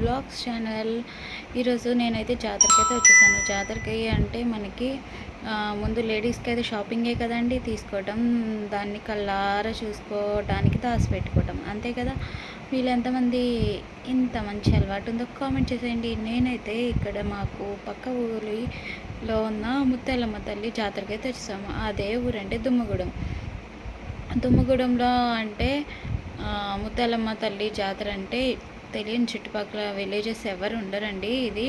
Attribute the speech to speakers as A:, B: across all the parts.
A: Blogs channel ఈరోజు నేనైతే జాతరకి అయితే వచ్చేసాను. జాతరకి అంటే మనకి ముందు లేడీస్కి అయితే షాపింగే కదండి తీసుకోవటం. దాన్ని కళ్ళారా చూసుకోవడానికి దాచి పెట్టుకోవటం. అంతే కదా? వీళ్ళెంతమంది ఇంత మంచి అలవాటు ఉందో కామెంట్ చేసేయండి. నేనైతే ఇక్కడ మాకు పక్క ఊరిలో ఉన్న ముత్యాలమ్మ తల్లి జాతరకి అయితే వచ్చేసాము. అదే ఊరంటే దుమ్మగూడెం. దుమ్మగూడెంలో అంటే ముత్యాలమ్మ తల్లి జాతర అంటే తెలియని చుట్టుపక్కల విలేజెస్ ఎవరు ఉండరండి. ఇది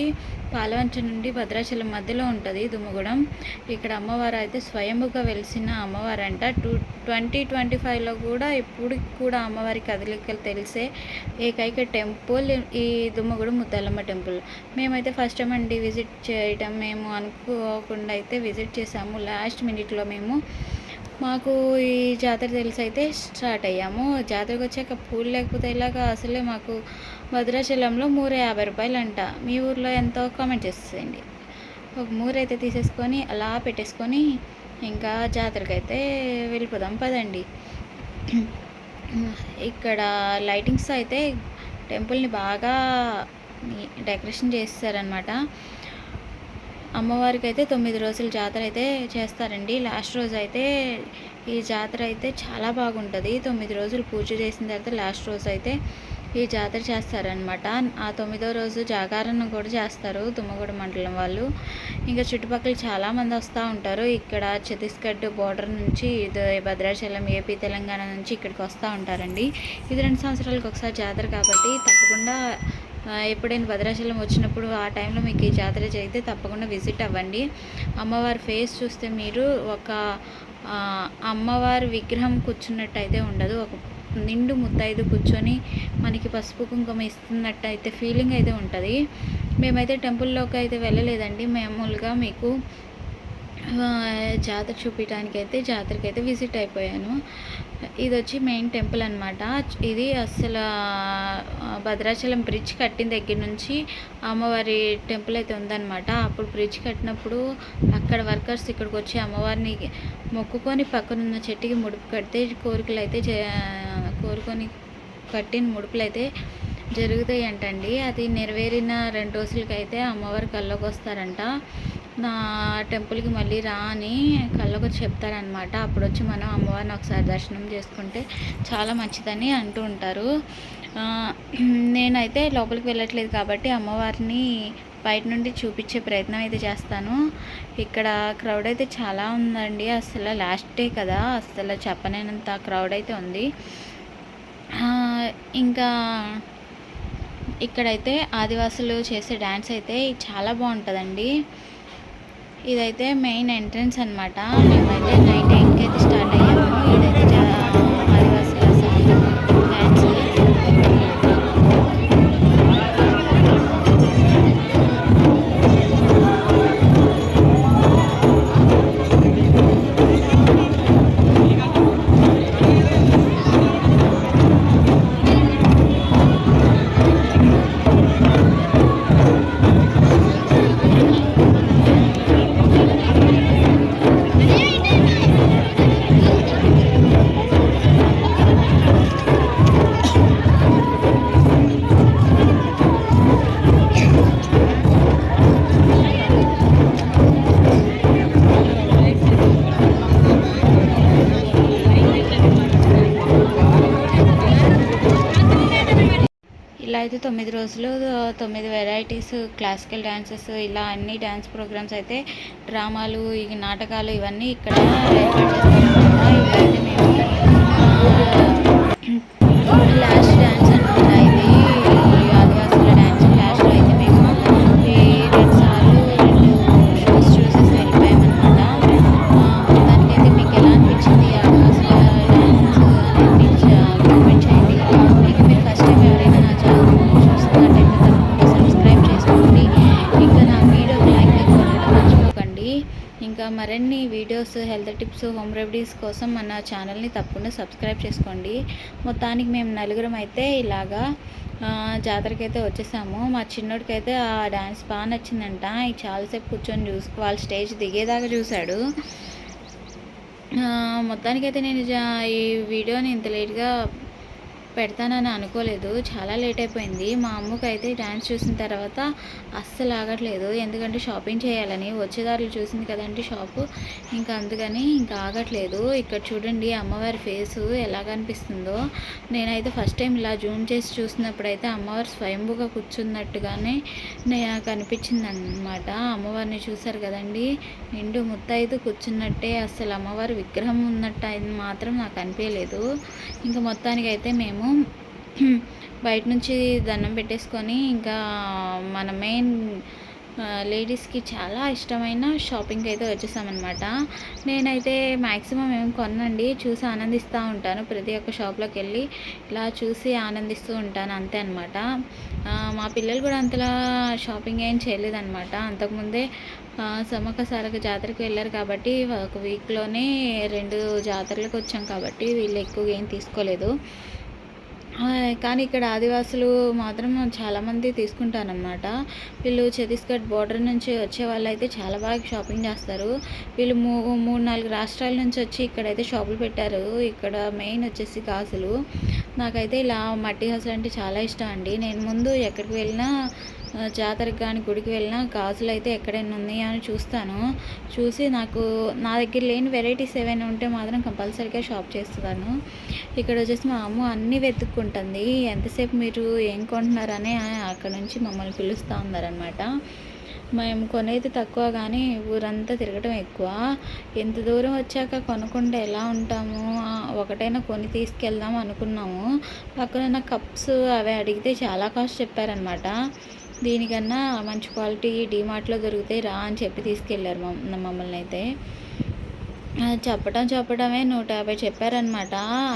A: పాలవంచ నుండి భద్రాచలం మధ్యలో ఉంటుంది దుమ్మగూడెం. ఇక్కడ అమ్మవారు అయితే స్వయంభుగా వెలిసిన అమ్మవారు అంట టూ ట్వంటీ ట్వంటీ ఫైవ్లో కూడా ఇప్పుడు కూడా అమ్మవారి కదలికలు తెలిసే ఏకైక టెంపుల్ ఈ దుమ్మగూడెం ముత్యాలమ్మ టెంపుల్. మేమైతే ఫస్ట్ టైం అండి విజిట్ చేయటం. మేము అనుకోకుండా అయితే విజిట్ చేసాము. లాస్ట్ మినిట్లో మేము మాకు ఈ జాతర తెలిసి అయితే స్టార్ట్ అయ్యాము. జాతరకు వచ్చాక పూలు లేకపోతే ఇలాగా అసలే మాకు భద్రాచలంలో మూర యాభై రూపాయలు అంట మీ ఊర్లో ఎంతో కామెంట్ చేసేయండి. ఒక మూర అయితే తీసేసుకొని అలా పెట్టేసుకొని ఇంకా జాతరకు అయితే వెళ్ళిపోదాం పదండి. ఇక్కడ లైటింగ్స్ అయితే టెంపుల్ని బాగా డెకరేషన్ చేస్తారనమాట అమ్మవారికి అయితే తొమ్మిది రోజులు జాతర అయితే చేస్తారండి. లాస్ట్ రోజు అయితే ఈ జాతర అయితే చాలా బాగుంటుంది. తొమ్మిది రోజులు పూజ చేసిన తర్వాత లాస్ట్ రోజు అయితే ఈ జాతర చేస్తారనమాట ఆ తొమ్మిదో రోజు జాగారణ కూడా చేస్తారు తుమ్మగూడ మండలం వాళ్ళు. ఇంకా చుట్టుపక్కల చాలామంది వస్తూ ఉంటారు. ఇక్కడ ఛత్తీస్గఢ్ బోర్డర్ నుంచి ఇది భద్రాచలం ఏపీ తెలంగాణ నుంచి ఇక్కడికి వస్తూ ఉంటారండి. ఇది రెండు సంవత్సరాలకు ఒకసారి జాతర కాబట్టి తప్పకుండా ఎప్పుడైనా భద్రాచలం వచ్చినప్పుడు ఆ టైంలో మీకు ఈ జాతర జరిగితే తప్పకుండా విజిట్ అవ్వండి. అమ్మవారి ఫేస్ చూస్తే మీరు ఒక అమ్మవారి విగ్రహం కూర్చున్నట్టు అయితే ఉండదు. ఒక నిండు ముత్తైదు కూర్చొని మనకి పసుపు కుంకుమ ఇస్తున్నట్టు అయితే ఫీలింగ్ అయితే ఉంటుంది. మేమైతే టెంపుల్లోకి అయితే వెళ్ళలేదండి. మామూలుగా మీకు జాతర చూపించడానికి అయితే జాతరకి అయితే విజిట్ అయిపోయాను. ఇది వచ్చి మెయిన్ టెంపుల్ అనమాట ఇది అసలు భద్రాచలం బ్రిడ్జ్ కట్టిన దగ్గర నుంచి అమ్మవారి టెంపుల్ అయితే ఉందన్నమాట. అప్పుడు బ్రిడ్జ్ కట్టినప్పుడు అక్కడ వర్కర్స్ ఇక్కడికి వచ్చి అమ్మవారిని మొక్కుకొని పక్కనున్న చెట్టుకి ముడుపు కడితే కోరికలు అయితే జ- కోరుకొని కట్టిన ముడుపులు అయితే జరుగుతాయి అంటండి అది నెరవేరిన రెండు రోజులకైతే అమ్మవారి కల్లోకి వస్తారంట నా టెంపుల్కి మళ్ళీ రా అని కళ్ళకు చెప్తారనమాట అప్పుడు వచ్చి మనం అమ్మవారిని ఒకసారి దర్శనం చేసుకుంటే చాలా మంచిదని అంటూ ఉంటారు. నేనైతే లోపలికి వెళ్ళట్లేదు కాబట్టి అమ్మవారిని బయట నుండి చూపించే ప్రయత్నం అయితే చేస్తాను. ఇక్కడ క్రౌడ్ అయితే చాలా ఉందండి. అసలు లాస్ట్ డే కదా అసలు చెప్పలేనంత క్రౌడ్ అయితే ఉంది. ఇంకా ఇక్కడైతే ఆదివాసులు చేసే డ్యాన్స్ అయితే చాలా బాగుంటుందండి. ఇదైతే మెయిన్ ఎంట్రన్స్ అనమాట మేమైతే నైట్ ఇలా అయితే తొమ్మిది రోజులు తొమ్మిది వెరైటీస్ క్లాసికల్ డాన్సెస్ ఇలా అన్ని డ్యాన్స్ ప్రోగ్రామ్స్ అయితే డ్రామాలు ఈ నాటకాలు ఇవన్నీ ఇక్కడ ఏర్పాటు చేస్తారన్నమాట మరిన్ని videos health tips home remedies కోసం మన ఛానల్ని తప్పకుండా సబ్స్క్రైబ్ చేసుకోండి. మొత్తానికి మేము నలుగురం అయితే ఇలాగా జాతరకి అయితే వచ్చేసాము. మా చిన్నోడికి అయితే ఆ డ్యాన్స్ బాగా నచ్చిందంట. ఈ చాలాసేపు కూర్చొని చూసి వాళ్ళ స్టేజ్ దిగేదాకా చూశాడు. మొత్తానికైతే నేను జా- ఈ వీడియోని ఇంత లేట్గా పెడతానని అనుకోలేదు. చాలా లేట్ అయిపోయింది. మా అమ్మకి అయితే డ్యాన్స్ చూసిన తర్వాత అస్సలు ఆగట్లేదు. ఎందుకంటే షాపింగ్ చేయాలని వచ్చేదారులు చూసింది కదండి షాపు. ఇంకా అందుకని ఇంకా ఆగట్లేదు. ఇక్కడ చూడండి అమ్మవారి ఫేసు ఎలా కనిపిస్తుందో. నేనైతే ఫస్ట్ టైం ఇలా జూమ్ చేసి చూసినప్పుడు అయితే అమ్మవారు స్వయంభూగా కూర్చున్నట్టుగానే నాకు అనిపించింది అనమాట అమ్మవారిని చూసారు కదండి. నిండు ముత్తైదు కూర్చున్నట్టే అస్సలు అమ్మవారి విగ్రహం ఉన్నట్టు మాత్రం నాకు అనిపించలేదు ఇంకా మొత్తానికి అయితే మేము బయట నుంచి దండం పెట్టేసుకొని ఇంకా మన మెయిన్ లేడీస్కి చాలా ఇష్టమైన షాపింగ్కి అయితే వచ్చేసామన్నమాట. నేనైతే మ్యాక్సిమం ఏం కొనండి చూసి ఆనందిస్తూ ఉంటాను. ప్రతి ఒక్క షాప్లోకి వెళ్ళి ఇలా చూసి ఆనందిస్తూ ఉంటాను అంతే అనమాట మా పిల్లలు కూడా అంతలా షాపింగ్ ఏం చేయలేదన్నమాట. అంతకుముందే సమ్మక్క సారక జాతరకు వెళ్ళారు కాబట్టి ఒక వీక్లోనే రెండు జాతరలకు వచ్చాం కాబట్టి వీళ్ళు ఎక్కువగా ఏం తీసుకోలేదు. కానీ ఇక్కడ ఆదివాసులు మాత్రం చాలామంది తీసుకుంటారనమాట వీళ్ళు ఛత్తీస్గఢ్ బోర్డర్ నుంచి వచ్చే వాళ్ళు అయితే చాలా బాగా షాపింగ్ చేస్తారు. వీళ్ళు మూ మూడు నాలుగు రాష్ట్రాల నుంచి వచ్చి ఇక్కడైతే షాపులు పెట్టారు. ఇక్కడ మెయిన్ వచ్చేసి కాసులు నాకైతే ఇలా మట్టి గాజులు అంటే చాలా ఇష్టం అండి. నేను ముందు ఎక్కడికి వెళ్ళినా జాతరకు కానీ గుడికి వెళ్ళినా గాజులు అయితే ఎక్కడైనా ఉన్నాయా అని చూస్తాను. చూసి నాకు నా దగ్గర లేని వెరైటీస్ ఏవైనా ఉంటే మాత్రం కంపల్సరీగా షాప్ చేస్తున్నాను ఇక్కడ వచ్చేసి మా అమ్మ అన్నీ వెతుక్కుంటుంది. ఎంతసేపు మీరు ఏం కొంటున్నారని అక్కడ నుంచి మమ్మల్ని పిలుస్తూ ఉన్నారనమాట మేము కొనేది తక్కువ కానీ ఊరంతా తిరగటం ఎక్కువ. ఎంత దూరం వచ్చాక కొనకుండా ఎలా ఉంటాము? ఒకటైనా కొని తీసుకెళ్దాం అనుకున్నాము. పక్కన కప్స్ అవి అడిగితే చాలా కాస్ట్ చెప్పారనమాట దీనికన్నా మంచి క్వాలిటీ డీమార్ట్లో దొరికితే రా అని చెప్పి తీసుకెళ్ళారు మమ్మల్ని అయితే. చెప్పడం చెప్పడమే నూట యాభై చెప్పారనమాట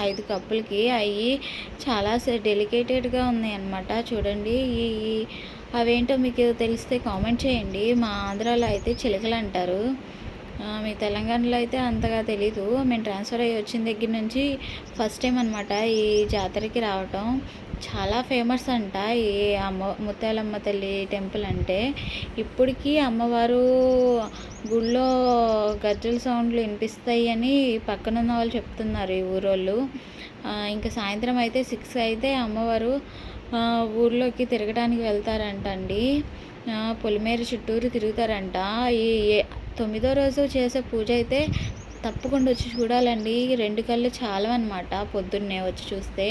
A: ఐదు కప్పులకి అవి చాలా డెలికేటెడ్గా ఉన్నాయి అనమాట చూడండి ఈ అవేంటో మీకు తెలిస్తే కామెంట్ చేయండి. మా ఆంధ్రాలో అయితే చిలకలు అంటారు. మీ తెలంగాణలో అయితే అంతగా తెలీదు. మేము ట్రాన్స్ఫర్ అయ్యి వచ్చిన దగ్గర నుంచి ఫస్ట్ టైం అనమాట ఈ జాతరకి రావటం. చాలా ఫేమస్ అంట ఈ అమ్మ ముత్యాలమ్మ తల్లి టెంపుల్ అంటే. ఇప్పటికీ అమ్మవారు గుళ్ళో గజ్జల సౌండ్లు వినిపిస్తాయి అని పక్కన ఉన్న వాళ్ళు చెప్తున్నారు ఈ ఊరోళ్ళు. ఇంకా సాయంత్రం అయితే సిక్స్ అయితే అమ్మవారు ఊర్లోకి తిరగడానికి వెళ్తారంట అండి పొలిమేర చుట్టూరు తిరుగుతారంట. ఈ తొమ్మిదో రోజు చేసే పూజ అయితే తప్పకుండా వచ్చి చూడాలండి. రెండు కళ్ళు చాలా అనమాట పొద్దున్నే వచ్చి చూస్తే.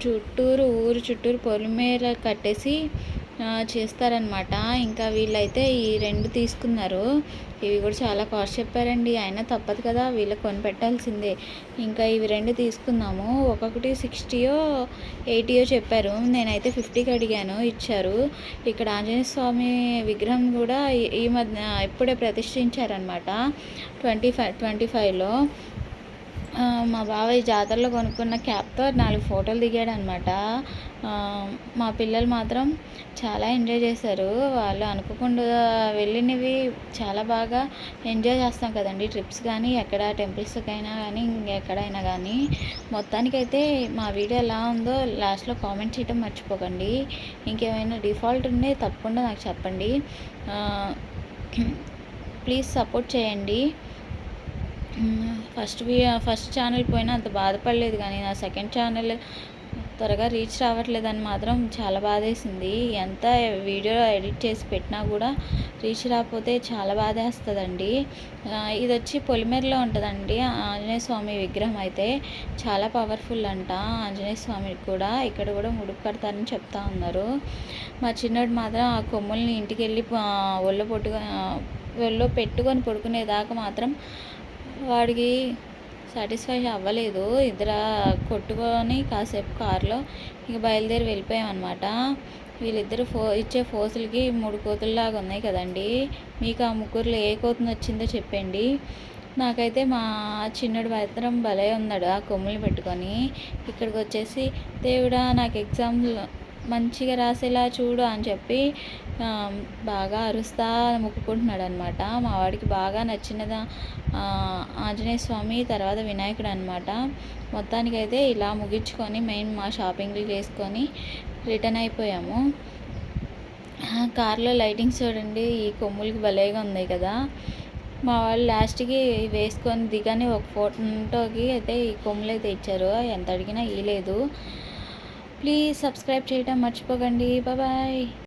A: చుట్టూరు ఊరు చుట్టూరు పొలిమేర కట్టేసి చేస్తారనమాట ఇంకా వీళ్ళైతే ఈ రెండు తీసుకున్నారు. ఇవి కూడా చాలా కాస్ట్ చెప్పారండి. అయినా తప్పదు కదా వీళ్ళకి కొనిపెట్టాల్సిందే. ఇంకా ఇవి రెండు తీసుకున్నాము ఒక్కొక్కటి సిక్స్టీయో ఎయిటీయో చెప్పారు. నేనైతే ఫిఫ్టీకి అడిగాను ఇచ్చారు. ఇక్కడ ఆంజనేయ స్వామి విగ్రహం కూడా ఈ మధ్య ఇప్పుడే ప్రతిష్ఠించారనమాట ట్వంటీ ఫైవ్ ట్వంటీ ఫైవ్లో. మా బాబాయ్ జాతరలో కొనుక్కున్న క్యాప్తో నాలుగు ఫోటోలు దిగాడు అనమాట మా పిల్లలు మాత్రం చాలా ఎంజాయ్ చేశారు. వాళ్ళు అనుకోకుండా వెళ్ళినవి చాలా బాగా ఎంజాయ్ చేస్తాం కదండి. ట్రిప్స్ కానీ ఎక్కడ టెంపుల్స్కైనా కానీ ఇంకెక్కడైనా కానీ. మొత్తానికైతే మా వీడియో ఎలా ఉందో లాస్ట్లో కామెంట్ చేయడం మర్చిపోకండి. ఇంకేమైనా డిఫాల్ట్ ఉంటే తప్పకుండా నాకు చెప్పండి. ప్లీజ్ సపోర్ట్ చేయండి. ఫస్ట్ ఫస్ట్ ఛానల్ పోయినా అంత బాధపడలేదు కానీ నా సెకండ్ ఛానల్ త్వరగా రీచ్ రావట్లేదని మాత్రం చాలా బాధేసింది. ఎంత వీడియో ఎడిట్ చేసి పెట్టినా కూడా రీచ్ రాకపోతే చాలా బాధేస్తుందండి. ఇది వచ్చి పొలిమేరలో ఉంటుందండి. ఆంజనేయ స్వామి విగ్రహం అయితే చాలా పవర్ఫుల్ అంట. ఆంజనేయ స్వామికి కూడా ఇక్కడ కూడా ముడుపు కడతారని చెప్తా ఉన్నారు. మా చిన్నోడు మాత్రం ఆ కొమ్ముల్ని ఇంటికి వెళ్ళి ఒళ్ళో పొట్టుగా ఒళ్ళో పెట్టుకొని పడుకునేదాకా మాత్రం వాడికి సాటిస్ఫై అవ్వలేదు. ఇద్దరు కొట్టుకొని కాసేపు కారులో ఇక బయలుదేరి వెళ్ళిపోయామన్నమాట. వీళ్ళిద్దరు ఫో ఇచ్చే ఫోసులకి మూడు కోతుల్లాగా ఉన్నాయి కదండి. మీకు ఆ ముగ్గురులో ఏ కోతుని వచ్చిందో చెప్పండి. నాకైతే మా చిన్నడు మాత్రం భలే ఉన్నాడు ఆ కొమ్ములు పెట్టుకొని. ఇక్కడికి వచ్చేసి దేవుడా నాకు ఎగ్జామ్లో మంచిగా రాసేలా చూడు అని చెప్పి బాగా అరుస్తా మొక్కుకుంటున్నాడు అనమాట మా వాడికి బాగా నచ్చినది? ఆంజనేయ స్వామి తర్వాత వినాయకుడు అనమాట మొత్తానికైతే ఇలా ముగించుకొని మెయిన్ మా షాపింగ్లు చేసుకొని రిటర్న్ అయిపోయాము. కార్లో లైటింగ్స్ చూడండి ఈ కొమ్ములకి భలేగా ఉంది కదా. మా వాళ్ళు లాస్ట్కి వేసుకొని దిగని ఒక ఫోటోకి అయితే ఈ కొమ్ములు అయితే ఇచ్చారు. ఎంత అడిగినా ఇవ్వలేదు ప్లీజ్ సబ్స్క్రైబ్ చేయడం మర్చిపోకండి. బాయ్.